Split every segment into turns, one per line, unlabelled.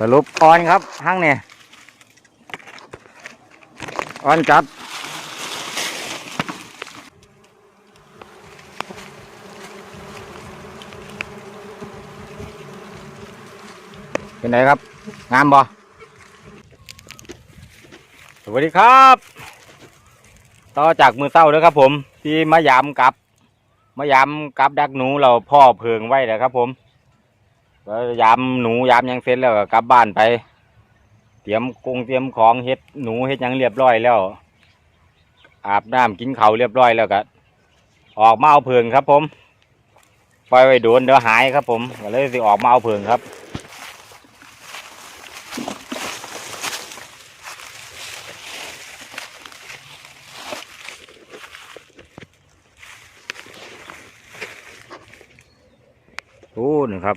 สรุปออนครับห้างเนี่ยออนจัดเป็นไงครับ งามบ่สวัสดีครับ ต่อจากมือเต้าเลยครับผม ที่มายามกับมายามกับดักหนูเราพ่อเพิงไว้เลยครับผม แล้วยามหนูยามยังเสร็จแล้วก็กลับบ้านไป เตรียมกงเตรียมของเฮ็ดหนูเฮ็ดยังเรียบร้อยแล้ว อาบน้ำกินข้าวเรียบร้อยแล้วก็ออกมาเอาเพิงครับผมปล่อยไว้โดนเดี๋ยวหายครับผมก็เลยสิออกมาเอาเพิงครับโอ้นี่ครับ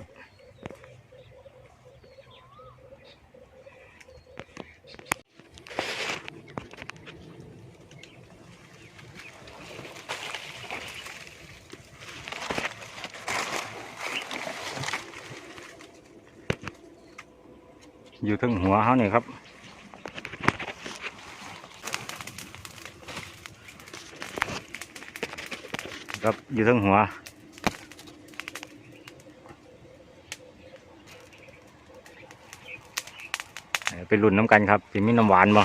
อยู่ทั้งหัวเขาเนี่ยครับ ครับอยู่ทั้งหัวเดี๋ยวไปรุ่นน้ำกันครับสิมีน้ำหวานบ่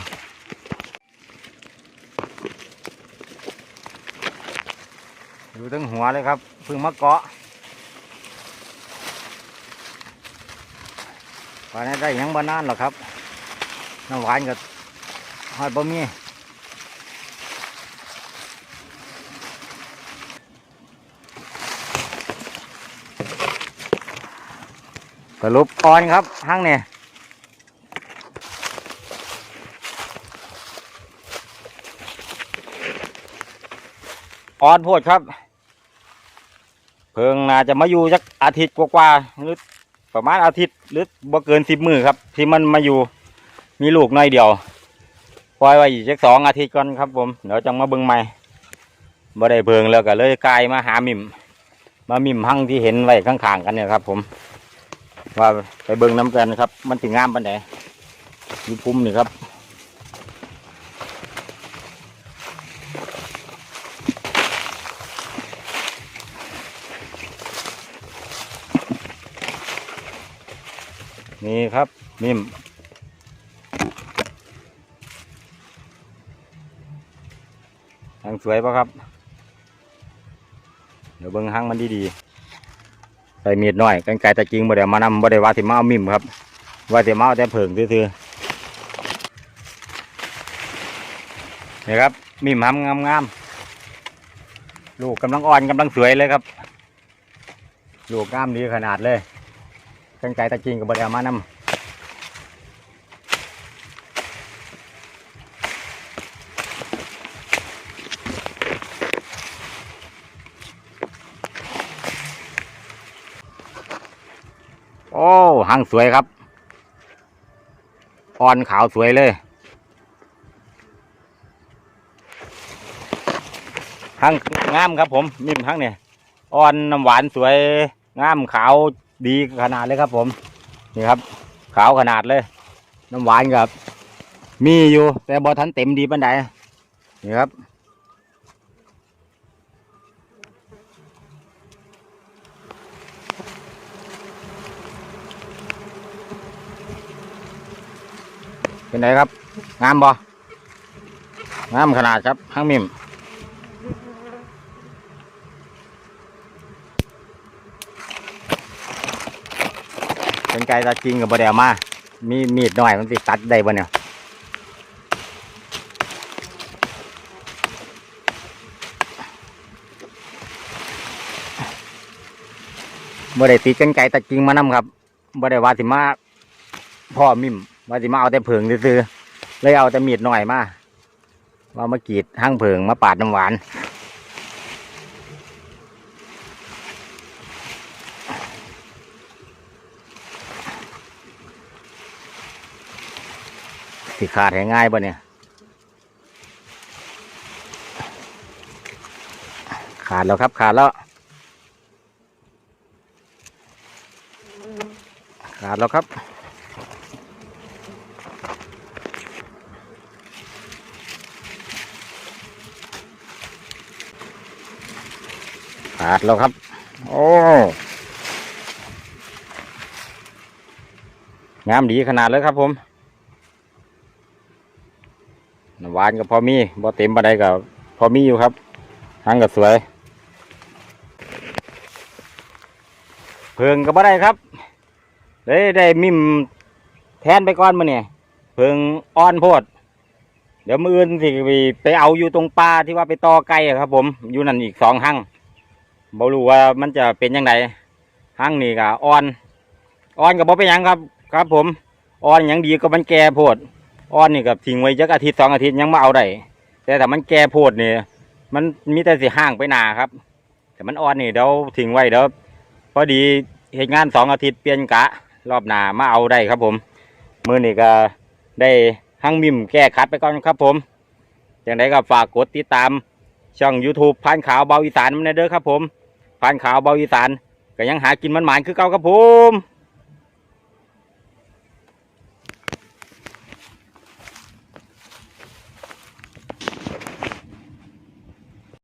อยู่ตั้งหัวเลยครับเพึ่งมาเกาะ ตอนนี้ได้ยังบ้านานหรอครับน้ำหวานกับหอยบะหมี่สรุปออนครับห้างเนี่ยออนโพดครับ เพิ่งน่าจะมาอยู่สักอาทิตย์กว่าๆหรือ ประมาณอาทิตย์หรือบ่เกินสิบมือครับ ที่มันมาอยู่มีลูกน้อยเดียวปล่อยไว้อีกสักสองอาทิตย์ก่อนครับ ผมเดี๋ยวจังมาเบิ่งใหม่บ่ได้เพิ่งแล้วก็เลยกลายมาหามิมมามิมหั่งที่เห็นไว้ข้างๆกันเนี่ยครับ ผม ว่าไปเบิ่งน้ำกันครับ มันถึงงามปานไหนมีพุ่มนี่ครับ นี่ครับมิมหางสวยปะครับ เดี๋ยวเบิ้งหางมันดีๆใส่มีดหน่อยกันไก่ตะจริงบ่ได้มานำบ่ได้ว่าสิมาเอามิมครับ ว่าสิมาเอาแต่เผิงซื่อๆนี่ครับ มิมหำงามๆลูกกำลังอ่อนกำลังสวยเลยครับ ลูกงามดีขนาดเลย กันไก่ตะจริงกับบดเอามานำโอ้หางสวยครับ อ่อนขาวสวยเลยหางงามครับผมนิ่มหางเนี่ยอ่อนน้ำหวานสวยงามขาว ดีขนาดเลยครับผม นี่ครับ ขาวขนาดเลย น้ำหวานกับ มีอยู่แต่บอทันเต็มดีปันใดนี่ครับ เป็นไงครับ งามบ่งามขนาดครับห้างมิม เป็นไก่ตาจริงกับบไดเอามา มีมีดหน่อยมันสิดตัดได้บ่เนี่ยบ่ได้ติดกันไก่ตาจริงมานำครับบ่ได้ว่าสิมาพ่อมิมว่าสิมาเอาแต่เผิงซื่อเลยเอาแต่มีดหน่อยมาว่ามากรีดห้างเผิงมาปาดน้ำหวาน สิขาดให้ง่ายป่เนี่ย ขาดแล้วครับขาดแล้ว ขาดแล้วครับขาดแล้วครับ โอ้งามดีขนาดเลยครับผม น้ำหวานก็พอมีบ่เต็มปานใดก็พอมีอยู่ครับหางก็สวย เพิงก็บ่ได้ครับเลยได้มิมแทนไปก่อนมื้อนี่ยเพิงอ่อนโพด เดี๋ยวมืออื่นสิไปเอาอยู่ตรงปลาที่ว่าไปต่อไก่อะครับ ผมอยู่นั่นอีกสองหั่งบ่รู้ว่ามันจะเป็นยังไงหั่งนี่ก็อ่อนอ่อนก็บ่เป็นยังครับ ครับ ผมอ่อนหยังดีก็มันแก่โพด อ่อนนี่ก็ทิ้งไว้จักอาทิตย์สองอาทิตย์ยังมาเอาได้แต่ถ้ามันแก่โพดนี่ยมันมีแต่สิห่างไปหนาครับ แต่มันอ่อนนี่เดี๋ยวทิ้งไว้เดี๋ยวพอดีเหตุงานสองอาทิตย์เปลี่ยนกะ รอบหนามาเอาได้ครับผมมือนี่ก็ได้หั่งมิมแก้คัดไปก่อนครับผมอย่างไรก็ฝากกดติดตามช่อง YouTube พานขาวเบาอีสานมันเด้อครับผมพานขาวเบาอีสานก็ยังหากินมันหมานคือเก่าครับผม